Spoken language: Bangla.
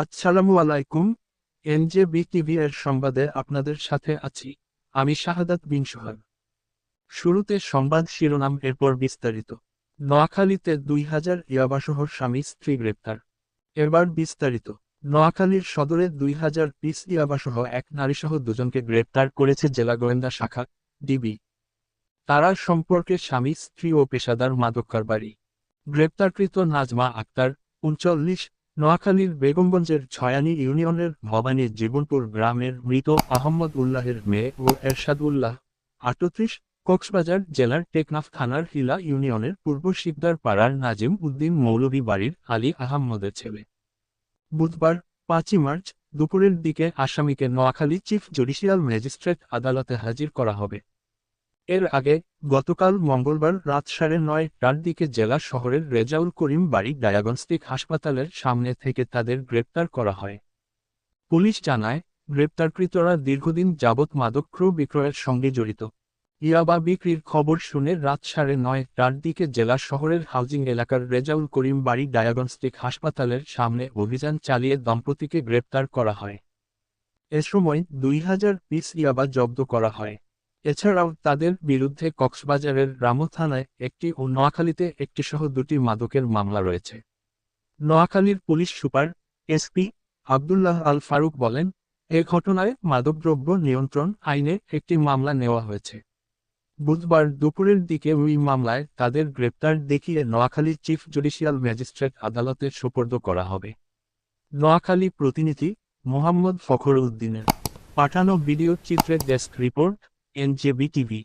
আসসালামু আলাইকুম, এনজেবি টিভি এর সংবাদে আপনাদের সাথে আছি, আমি শাহাদাত বিন সোহাগ। শুরুতে সংবাদ শিরোনাম এরপর বিস্তারিত। নোয়াখালীতে দুই হাজার ইয়াবাসহ স্বামী স্ত্রী গ্রেপ্তার। এবার বিস্তারিত। নোয়াখালীর সদরে দুই হাজার পিস ইয়াবাসহ এক নারীসহ দুজনকে গ্রেপ্তার করেছে জেলা গোয়েন্দা শাখা, ডিবি। তারা সম্পর্কে স্বামী, স্ত্রী ও পেশাদার মাদক কারবারি। গ্রেপ্তারকৃত নাজমা আক্তার, উনচল্লিশ নোয়াখালীর বেগমগঞ্জের ছয়ানি ইউনিয়নের ভবানী জীবনপুর গ্রামের মৃত আহম্মদ উল্লাহের মেয়ে ও এরশাদ উল্লাহ আটত্রিশ, কক্সবাজার জেলার টেকনাফ থানার হিলা ইউনিয়নের পূর্ব শিকদার পাড়ার নাজিম উদ্দিন মৌলভী বাড়ির আলী আহম্মদের ছেলে। বুধবার, পাঁচই মার্চ, দুপুরের দিকে আসামিকে নোয়াখালী চিফ জুডিশিয়াল ম্যাজিস্ট্রেট আদালতে হাজির করা হবে। এর আগে গতকাল মঙ্গলবার রাত সাড়ে নয়টার দিকে জেলা শহরের রেজাউল করিম বাড়ি ডায়াগনস্টিক হাসপাতালের সামনে থেকে তাদের গ্রেপ্তার করা হয়। পুলিশ জানায়, গ্রেপ্তারকৃতরা দীর্ঘদিন যাবৎ মাদক ক্রয় বিক্রয়ের সঙ্গে জড়িত। ইয়াবা বিক্রির খবর শুনে রাত সাড়ে নয়টার দিকে জেলা শহরের হাউজিং এলাকার রেজাউল করিম বাড়ি ডায়াগনস্টিক হাসপাতালের সামনে অভিযান চালিয়ে দম্পতিকে গ্রেপ্তার করা হয়। এ সময় দুই হাজার পিস ইয়াবা জব্দ করা হয়। এছাড়াও তাদের বিরুদ্ধে কক্সবাজারের রামু থানায় একটি ও নোয়াখালীতে একটি সহ দুটি মাদকের মামলা রয়েছে। নোয়াখালীর police super SP Abdullah Al Faruk বলেন, এ ঘটনায় মাদকদ্রব্য নিয়ন্ত্রণ আইনে একটি মামলা নেওয়া হয়েছে। বুধবার দুপুরের দিকে ওই মামলায় তাদের গ্রেপ্তার দেখিয়ে নোয়াখালী চিফ জুডিশিয়াল ম্যাজিস্ট্রেট আদালতে সোপর্দ করা হবে। নোয়াখালী প্রতিনিধি মোহাম্মদ ফখর উদ্দিনের পাঠানো ভিডিও চিত্রের ডেস্ক রিপোর্ট এনজেবি টিভি